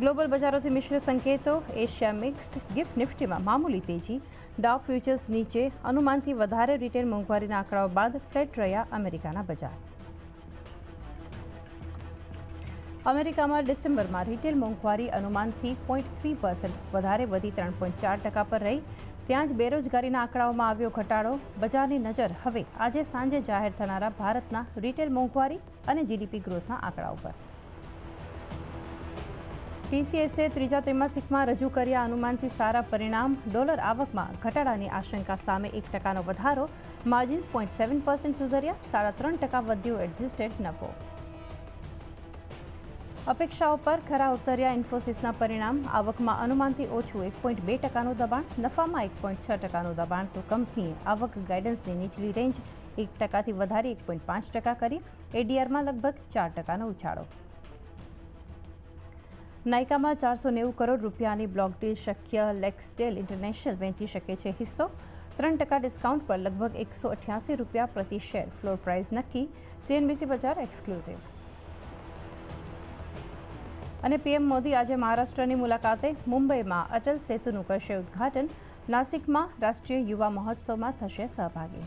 Global બજારોથી મિશ્ર સંકેતો, Asia mixed gift નિફ્ટીમાં મામૂલી તેજી ડાવ ફ્યુચર્સ નીચે, અનુમાનથી વધારે રિટેલ મોંઘવારીના આંકડાઓ બાદ ફ્લેટ રહ્યા અમેરિકાના બજાર. અમેરિકામાં ડિસેમ્બરમાં રિટેલ મોંઘવારી અનુમાનથી પોઈન્ટ થ્રી પર્સન્ટ વધારે વધી ત્રણ પોઈન્ટ ચાર ટકા પર રહી. ત્યાં જ બેરોજગારીના આંકડાઓમાં આવ્યો ઘટાડો. બજારની નજર હવે આજે સાંજે જાહેર થનારા ભારતના રિટેલ મોંઘવારી અને જીડીપી ગ્રોથના આંકડાઓ પર. ટીસીએસે ત્રીજા ત્રિમાસિકમાં રજૂ કર્યા અનુમાનથી સારા પરિણામ, ડોલર આવકમાં ઘટાડાની આશંકા સામે એક ટકાનો વધારો માર્જિન્સ પોઈન્ટ સેવન પર્સન્ટ સુધર્યા, સાડા ત્રણ ટકા વધ્યો એડજસ્ટેડ નફો. અપેક્ષાઓ પર ખરા ઉતર્યા ઇન્ફોસિસના પરિણામ, આવકમાં અનુમાનથી ઓછું એક પોઈન્ટ બે ટકાનું દબાણ, નફામાં એક પોઈન્ટ છ ટકાનું દબાણ. તો કંપનીએ આવક ગાઈડન્સની નીચલી રેન્જ એક ટકાથી વધારી એક પોઈન્ટ પાંચ ટકા કરી એડીઆરમાં લગભગ ચાર ટકાનો ઉછાળો. નાયકામાં ચારસો નેવું કરોડ રૂપિયાની બ્લોક ડીલ શક્ય લેક્સટેલ ઇન્ટરનેશનલ વેચી શકે છે હિસ્સો. ત્રણ ટકા ડિસ્કાઉન્ટ પર લગભગ એકસો અઠ્યાસી રૂપિયા પ્રતિ શેર. ફ્લોર પ્રાઇસ નક્કી. CNBC Bajar exclusive. અને પીએમ મોદી આજે મહારાષ્ટ્રની મુલાકાતે મુંબઈમાં અટલ સેતુનું કરશે ઉદ્ઘાટન. નાસિકમાં રાષ્ટ્રીય યુવા મહોત્સવમાં થશે સહભાગી.